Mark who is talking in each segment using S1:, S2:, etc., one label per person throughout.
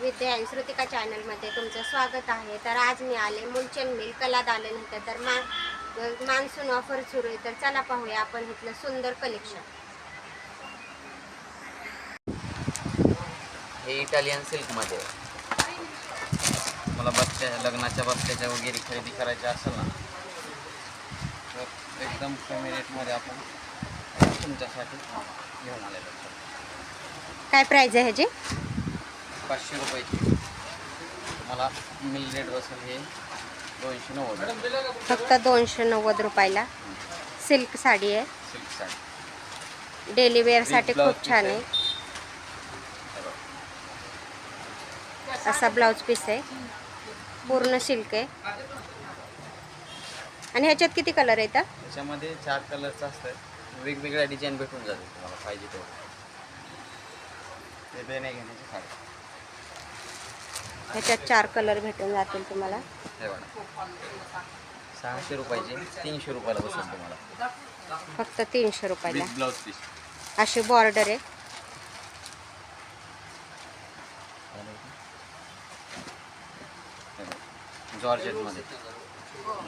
S1: विद्या आणि श्रुतिका चॅनलमध्ये तुमचं स्वागत आहे. तर आज मी आले मुलचंद मिल कलाद आल्यानंतर तर मा मान्सून ऑफर सुरू आहे. तर चला पाहूया आपण इथलं सुंदर कलेक्शन
S2: हे इटालियन सिल्कमध्ये. मला बच्च्या लग्नाच्या बच्च्याच्या वगैरे खरेदी करायची असेल ना तर एकदम कमी रेटमध्ये आपण तुमच्यासाठी घेऊन आलेलो.
S1: काय प्राईज आहे ह्याची?
S2: पाचशे रुपयाची मला मिल रेट बसेल हे दोनशे नव्वद.
S1: फक्त दोनशे नव्वद रुपयाला सिल्क साडी आहे.
S2: सिल्क साडी.
S1: डेली वेअरसाठी खूप छान आहे. असा ब्लाऊज पीस आहे. पूर्ण सिल्क आहे. आणि ह्याच्यात किती कलर येतात
S2: त्याच्यामध्ये चार कलरचं असतं वेगवेगळ्या डिझाईन भेटून जातील तुम्हाला. पाहिजे तेवढं. ते देणे घेण्याची साडी.
S1: ह्याच्यात चार कलर भेटून जातील तुम्हाला.
S2: हे बघा. सहाशे रुपयाचे तीनशे रुपयाला बसेल तुम्हाला.
S1: फक्त तीनशे रुपयाला.
S2: विथ ब्लाऊज पीस
S1: अशी बॉर्डर आहे.
S2: जॉर्जेटमध्ये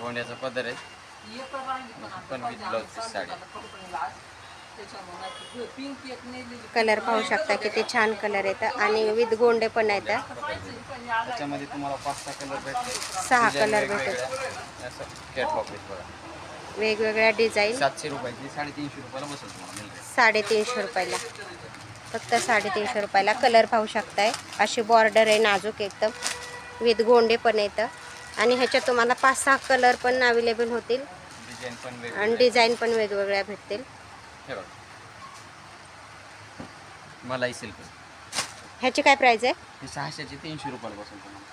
S2: गोंड्याचा पदर आहे. पण with blouse piece sari.
S1: Colour पाहू शकता किती छान कलर येतं आणि विथ गोंडे पण येतं
S2: त्याच्यामध्ये तुम्हाला पाच सहा कलर भेटते.
S1: सहा
S2: Design
S1: color
S2: वेगवेगळ्या.
S1: डिझाईन.
S2: सातशे रुपयाची साडेतीनशे रुपयाला
S1: साडेतीनशे रुपयाला. फक्त साडेतीनशे रुपयाला कलर पाहू शकताय. अशी बॉर्डर आहे नाजूक एकदम. विथ गोंडे पण येतं. आणि ह्याच्यात तुम्हाला पाच सहा कलर पण अवेलेबल होतील. आणि डिझाईन पण वेगवेगळ्या भेटतील.
S2: हे बघा. मलाई सिल्क
S1: ह्याची काय प्राईज आहे?
S2: हे सहाशेचे तीनशे रुपयाला बसेल तुम्हाला.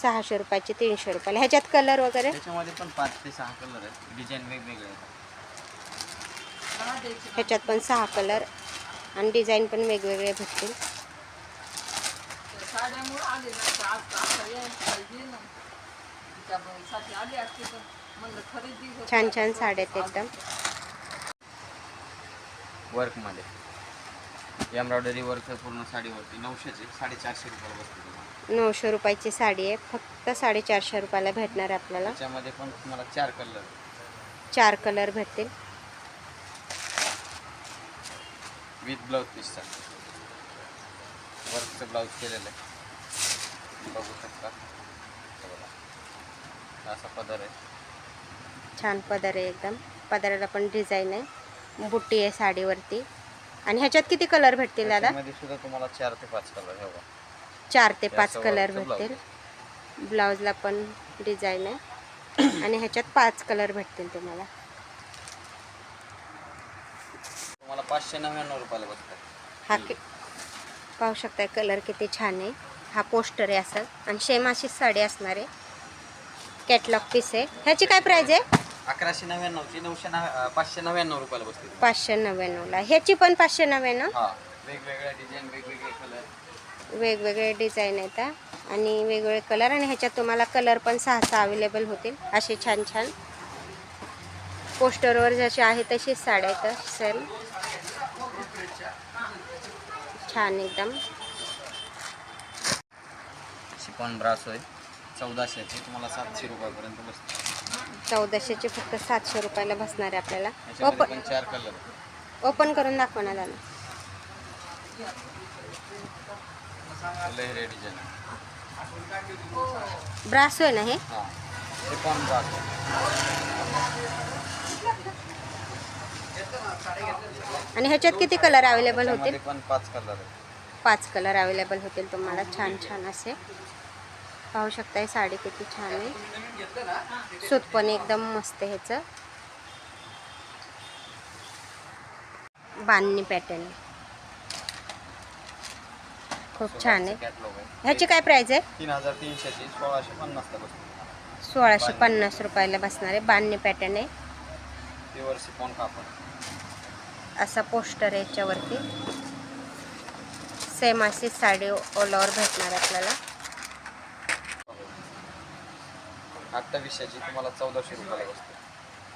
S1: सहाशे रुपयाची तीनशे रुपयाला. ह्याच्यात कलर वगैरे?
S2: त्याच्यामध्ये पण पाच ते सहा कलर आहेत. डिझाईन वेगवेगळे आहेत.
S1: ह्याच्यात पण सहा कलर आणि डिझाईन पण वेगवेगळे भेटतील. छान छान साड्या आहेत एकदम.
S2: वर्कमध्ये एम्ब्रॉयडरी वर्क पूर्ण साडीवरती. नऊशेचे साडेचारशे रुपयाला बसते तुम्हाला.
S1: नऊशे रुपयाची साडी आहे. फक्त साडेचारशे रुपयाला भेटणार आहे आपल्याला.
S2: त्याच्यामध्ये पण तुम्हाला चार कलर
S1: चार कलर भेटतील.
S2: विथ ब्लाऊज पीसचा वर्कचं ब्लाऊज केलेलं आहे. बघू शकता. असा पदर आहे.
S1: छान पदर आहे एकदम. पदराला पण डिझाईन आहे. बुट्टी आहे साडीवरती. आणि ह्याच्यात किती कलर भेटतील दादा?
S2: त्याच्यामध्ये सुद्धा तुम्हाला चार ते पाच कलर हे बघा.
S1: चार ते पाच
S2: त्याचं
S1: कलर
S2: वरचं blouse
S1: भेटतील ब्लाऊजला पण डिझाईन आहे. आणि ह्याच्यात पाच कलर भेटतील तुम्हाला.
S2: तुम्हाला पाचशे नव्याण्णव रुपयाला बसतात
S1: हा कि पाहू शकताय कलर किती छान आहे. हा पोस्टर आहे असं. आणि अशीच साडी असणार आहे. कॅटलॉग पीस आहे. ह्याची काय प्राईज आहे?
S2: अकराशे नव्याण्णवची नऊशे नव्या पाचशे नव्याण्णव रुपयाला बसते तुम्हाला.
S1: पाचशे नव्याण्णवला. ह्याची पण पाचशे नव्याण्णव?
S2: हा वेगवेगळ्या डिझाईन वेगवेगळे कलर
S1: वेगवेगळे डिझाईन येतात आणि वेगवेगळे कलर आणि ह्याच्यात तुम्हाला कलर पण सहा सहा अवेलेबल होतील. असे छान छान पोस्टरवर जसे आहे तशीच साड्या येतात सेम छान एकदम.
S2: शिकॉन ब्रास आहे चौदाशेची तुम्हाला सातशे रुपयापर्यंत बसते.
S1: चौदाशेचे फक्त सातशे रुपयाला बसणार आहे आपल्याला. ओपन
S2: पण चार कलर
S1: ओपन करून दाखवा ना दादा. ब्रासो आहे. ना हे?
S2: हा.
S1: आणि ह्याच्यात किती कलर अवेलेबल होतील?
S2: पाच कलर
S1: अवेलेबल होतील तुम्हाला. छान छान असे. पाहू शकताय साडी किती छान आहे. सूत पण एकदम मस्त आहे ह्याचं. बांधणी पॅटर्न. खूप छान आहे. ह्याची काय प्राईज आहे?
S2: तीन हजार तीनशेची सोळाशे
S1: सोळाशे पन्नास रुपयाला बसणार आहे. बांधणी पॅटर्न आहे. असा पोस्टर आहे याच्यावरती. सेम अशी साडी ओलावर भेटणार आहे आपल्याला.
S2: अठ्ठावीसशेची तुम्हाला चौदाशे रुपयाला बसते.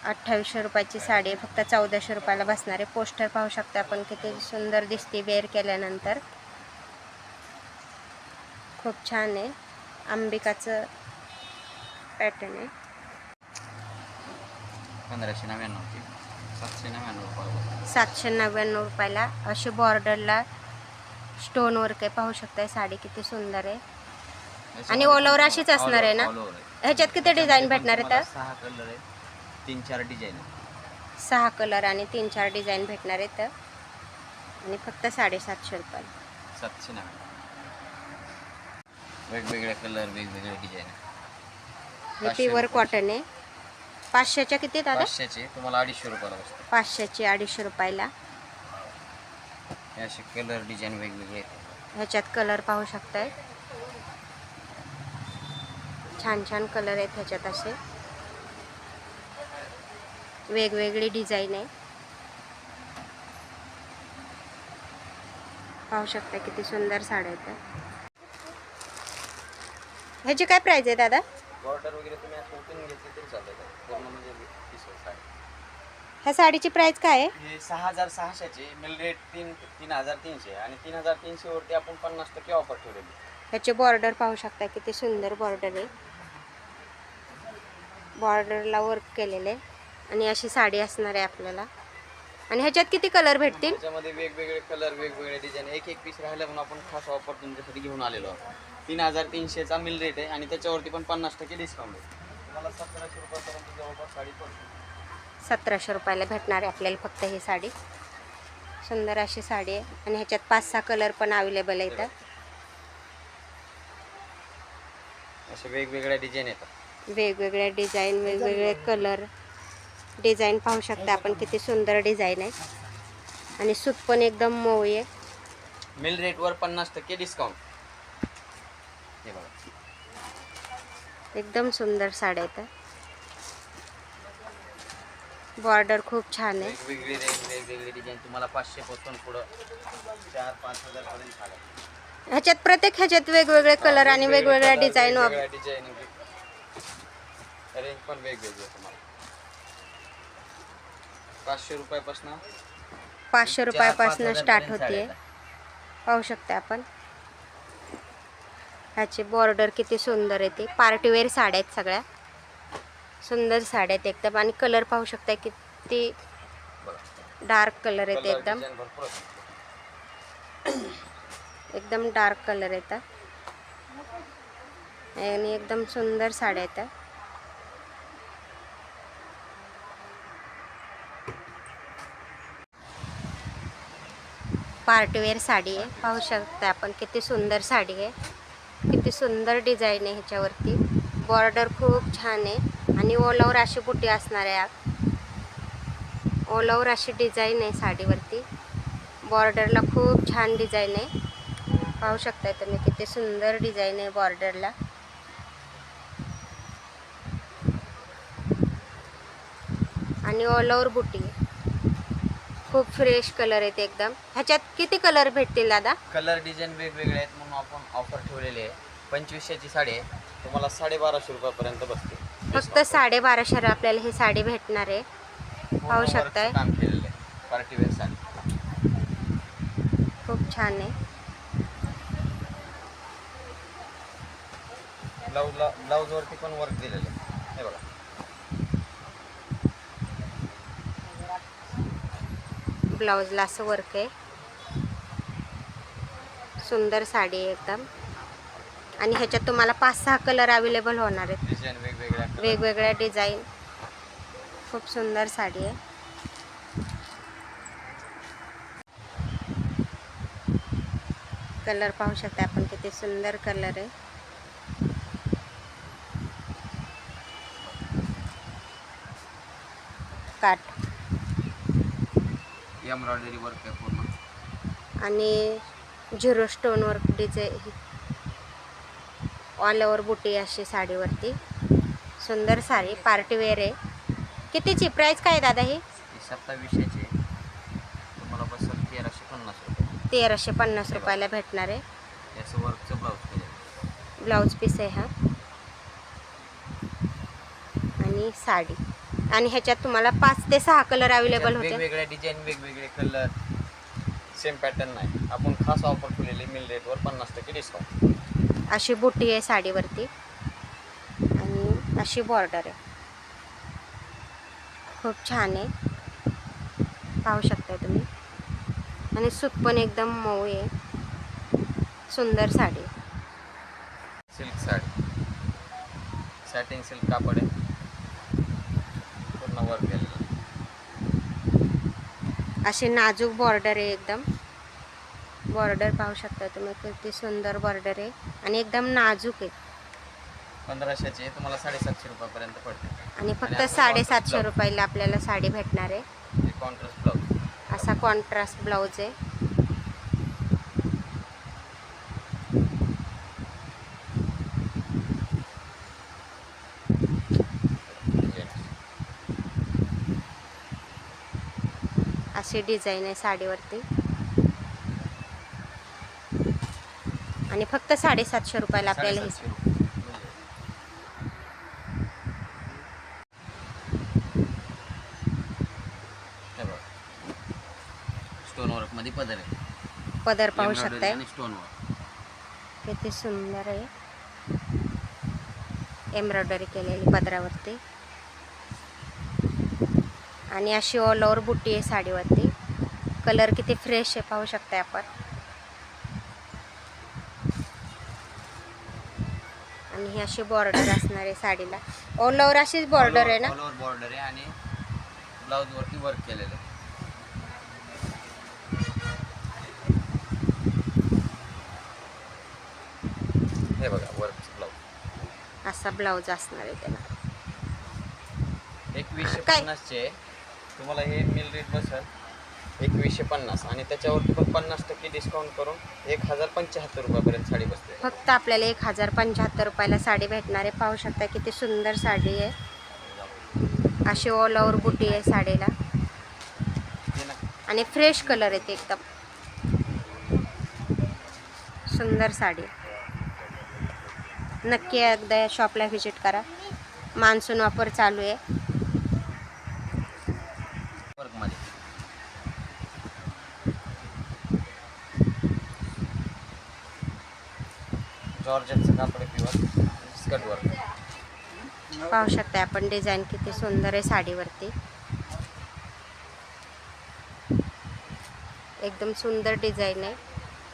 S1: अठ्ठावीसशे रुपयाची साडी आहे. फक्त चौदाशे रुपयाला बसणार पोस्टर पाहू शकता आपण किती सुंदर दिसते वेअर केल्यानंतर. खूप छान आहे. अंबिकाचं पॅटर्न आहे.
S2: पंधराशे नव्याण्णवची सातशे नव्याण्णव रुपये
S1: सातशे नव्याण्णव रुपयाला अशी बॉर्डरला स्टोन वर्क आहे पाहू शकताय. साडी किती सुंदर आहे. आणि over अशीच असणार आहे ना? ह्याच्यात किती डिझाईन भेटणार आहेत
S2: सहा कलर आहे तीन चार डिझाईन
S1: सहा कलर आणि तीन चार डिझाईन भेटणार आहेत आणि फक्त साडेसातशे रुपये.
S2: सातशे नव्याण्णव वेगवेगळे कलर वेगवेगळे डिझाईन
S1: हे प्युअर. कॉटन आहे. पाचशेच्या किती दादा?
S2: पाचशेचे. तुम्हाला अडीचशे रुपयाला बसते
S1: पाचशेची अडीचशे रुपयाला.
S2: हे असे कलर डिझाईन वेगवेगळे आहेत.
S1: ह्याच्यात कलर पाहू शकताय. छान छान कलर आहेत ह्याच्यात असे. वेगवेगळी डिझाईन आहे. पाहू शकता किती सुंदर साड्या आहेत ह्याची काय प्राइस आहे दादा?
S2: बॉर्डर वगैरे तुम्ही असं उठून घेतली तरी चालतं पूर्ण म्हणजे
S1: ह्या साडीची प्राइस काय आहे?
S2: हे सहा हजार सहाशेचे मिल रेट तीन तीन हजार तीनशे आणि तीन हजार तीनशेवरती आपण पन्नास टक्के ऑफर ठेवलेली.
S1: ह्याचे बॉर्डर पाहू शकता किती सुंदर बॉर्डर आहे. बॉर्डरला वर्क केलेले. आणि अशी साडी असणार आहे आपल्याला. आणि ह्याच्यात किती कलर भेटतील?
S2: त्याच्यामध्ये वेगवेगळे कलर वेगवेगळे डिझाईन एक एक पीस राहिलं म्हणून आपण खास ऑफर तुमच्यासाठी घेऊन आलेलो आहोत. तीन हजार तीनशेचा मिल रेट आहे आणि त्याच्यावरती पण पन्नास टक्के डिस्काउंट आहे. तुम्हाला सतराशे रुपयापर्यंत जवळपास साडी पडते.
S1: सतराशे रुपयाला भेटणार आहे आपल्याला फक्त ही साडी. सुंदर अशी साडी आहे. आणि ह्याच्यात पाच सहा कलर पण अवेलेबल आहेत
S2: असे वेगवेगळ्या डिझाईन येतात.
S1: वेगवेगळ्या डिझाईन वेगवेगळे कलर. डिझाईन पाहू शकता आपण किती सुंदर डिझाईन आहे. आणि सूत पण एकदम मऊ आहे.
S2: मिल रेटवर पन्नास टक्के डिस्काउंट हे बघा.
S1: एकदम सुंदर साड्या आहेत. बॉर्डर खूप छान आहे.
S2: वेगवेगळी वेगवेगळी डिझाईन तुम्हाला पाचशे पासून पुढं चार पाच
S1: ह्याच्यात प्रत्येक ह्याच्यात वेगवेगळे कलर आणि वेगवेगळ्या डिझाईन
S2: डिझाईन रेंज पण वेगवेगळी आहे तुम्हाला. पाचशे रुपयापासून
S1: पाचशे रुपयापासून स्टार्ट होते पाहू शकता आपण. ह्याची बॉर्डर किती सुंदर आहे ते. पार्टीवेअर साड्या आहेत सगळ्या. सुंदर साड्या आहेत एकदम. आणि कलर पाहू शकता किती डार्क कलर आहेत
S2: Colour
S1: एकदम. एकदम डार्क कलर येतात आणि एकदम सुंदर साड्या येतात पार्टीवेअर साडी आहे. पाहू शकता आपण किती सुंदर साडी आहे. किती सुंदर डिझाईन आहे ह्याच्यावरती. बॉर्डर खूप छान आहे. आणि ऑल ओव्हर अशी बुटी असणार आहे ऑल ओव्हर अशी डिझाईन आहे साडीवरती. बॉर्डरला खूप छान डिझाईन आहे. पाहू शकताय तुम्ही किती सुंदर डिझाईन आहे बॉर्डरला. आणि ऑल ओव्हर बुटी आहे. खूप फ्रेश कलर आहेत एकदम. ह्याच्यात किती कलर भेटतील दादा?
S2: कलर डिझाईन वेगवेगळे आहेत म्हणून आपण ऑफर ठेवलेली आहे. पंचवीसशेची साडी आहे. तुम्हाला साडेबाराशे रुपयापर्यंत बसते.
S1: फक्त साडेबाराशेला आपल्याला ही साडी भेटणार आहे. पाहू शकताय.
S2: काम केलेलं आहे. साडी.
S1: खूप छान आहे.
S2: ब्लाऊजला ब्लाऊजवरती पण वर्क दिलेलं आहे. हे बघा.
S1: ब्लाऊजला असं वर्क आहे. सुंदर साडी आहे एकदम. आणि ह्याच्यात तुम्हाला पाच सहा कलर अवेलेबल होणार आहेत.
S2: वेगवेगळ्या
S1: डिझाईन खूप सुंदर साडी आहे. कलर पाहू शकता आपण किती सुंदर कलर आहे. काट
S2: एम्ब्रॉयडरी वर्क आहे पूर्ण.
S1: आणि zero stone work design all over बुटी अशी साडीवरती. सुंदर साडी पार्टीवेअर आहे. कितीची? प्राईस काय आहे दादा ही?
S2: ही सत्तावीसशेची. तुम्हाला बसेल तेराशे पन्नास रुपये.
S1: तेराशे पन्नास रुपयाला भेटणार आहे.
S2: याचं वर्कचं ब्लाऊज केलं
S1: ब्लाऊज पीस आहे हा. आणि साडी. आणि ह्याच्यात तुम्हाला पाच ते सहा कलर अवेलेबल होते.
S2: वेगवेगळ्या डिझाईन वेगवेगळे कलर सेम पॅटर्न नाही. आपण खास ऑफर ठेवलेली मिल रेटवर पन्नास टक्के डिस्काउंट
S1: अशी बुटी आहे साडीवरती. आणि अशी बॉर्डर आहे. खूप छान आहे. पाहू शकता तुम्ही. आणि सूत पण एकदम मऊ आहे. सुंदर sari.
S2: Silk sari. Satin silk कापड आहे पूर्ण वर्क केलेलं
S1: अशी नाजूक बॉर्डर आहे एकदम. बॉर्डर पाहू शकता तुम्ही किती सुंदर बॉर्डर आहे. आणि एकदम नाजूक आहे.
S2: पंधराशेची तुम्हाला साडेसातशे रुपयापर्यंत पडते.
S1: आणि फक्त साडेसातशे. रुपयाला आपल्याला साडी भेटणार आहे.
S2: हे
S1: असा कॉन्ट्रास्ट ब्लाऊज आहे. अशी डिझाईन आहे साडीवरती. आणि फक्त साडेसातशे रुपयाला आपल्याला ही.
S2: हे मध्ये पदर आहे.
S1: पदर पाहू शकताय? किती सुंदर आहे. एम्ब्रॉयडरी केलेली पदरावरती. आणि अशी ऑल ओव्हर बुट्टी आहे साडीवरती. कलर किती फ्रेश आहे पाहू शकताय आपण. आणि ही अशी बॉर्डर असणार आहे साडीला. ऑल ओव्हर अशीच बॉर्डर आहे ना?
S2: ऑल ओव्हर बॉर्डर आहे आणि ब्लाऊज वरती वर्क केलेलं आहे. हे बघा वर्क
S1: असा ब्लाऊज असणार आहे त्याला.
S2: एकवीसशे? पन्नासचे. तुम्हाला हे मिल रेट बसेल एकवीसशे पन्नास. आणि त्याच्यावरती पण पन्नास टक्के डिस्काउंट करून एक हजार पंच्याहत्तर रुपयापर्यंत साडी बसते.
S1: फक्त आपल्याला एक हजार पंच्याहत्तर रुपयाला साडी भेटणार आहे. पाहू शकता किती सुंदर साडी आहे. अशी ऑल ओव्हर बुटी आहे साडीला. आणि फ्रेश कलर येते एकदम. सुंदर साडी. नक्की एकदा या शॉपला व्हिजिट करा. मान्सून वापर चालू आहे
S2: वर्कमध्ये जॉर्जेटचं कापड प्युअर स्कर्ट वर्क
S1: पाहू शकता आपण डिझाईन किती सुंदर आहे साडीवरती. एकदम सुंदर डिझाईन आहे.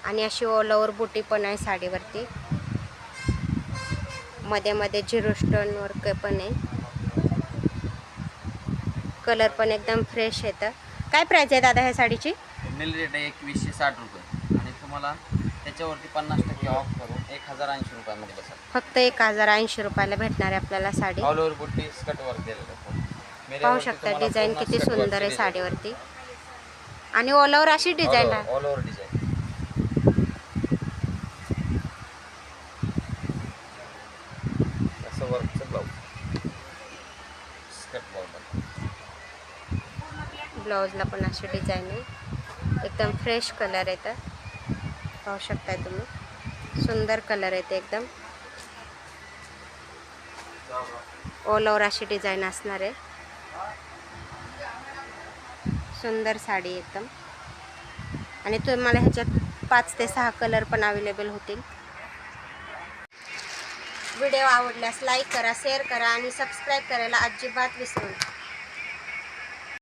S1: आणि अशी ऑल ओव्हर बुटी पण आहे साडीवरती. मध्ये मध्ये झिरो स्टोन वर्क पण आहे. कलर पण एकदम फ्रेश येतं काय प्राईज आहे दादा ह्या साडीची?
S2: मिल रेट आहे एकवीसशे साठ रुपये. आणि तुम्हाला त्याच्यावरती पन्नास टक्के ऑफ करून एक हजार ऐंशी रुपयामध्ये बसेल
S1: फक्त एक हजार ऐंशी रुपयाला भेटणार आहे आपल्याला साडी.
S2: ऑल ओव्हर बुट्टी स्कर्ट वर्क दिलेलं आहे पूर्ण.
S1: पाहू
S2: मेऱ्यावरती
S1: शकता
S2: तुम्हाला
S1: डिझाईन
S2: पूर्ण
S1: किती सुंदर आहे साडीवरती. आणि ऑल ओव्हर अशी डिझाईन आहे.
S2: ऑल ओव्हर डिझाईन असं वर्कचं ब्लाऊज स्कर्ट बॉर्डर
S1: ब्लाऊजला पण अशी डिझाईन आहे. एकदम फ्रेश कलर येतं पाहू शकताय तुम्ही. सुंदर कलर येते एकदम. ऑल ओव्हर अशी डिझाईन असणार आहे. सुंदर साडी एकदम. आणि तुम्हाला ह्याच्यात पाच ते सहा कलर पण अवेलेबल होतील. व्हिडिओ आवडल्यास लाईक करा शेअर करा आणि सबस्क्राईब करायला अजिबात विसरू नका.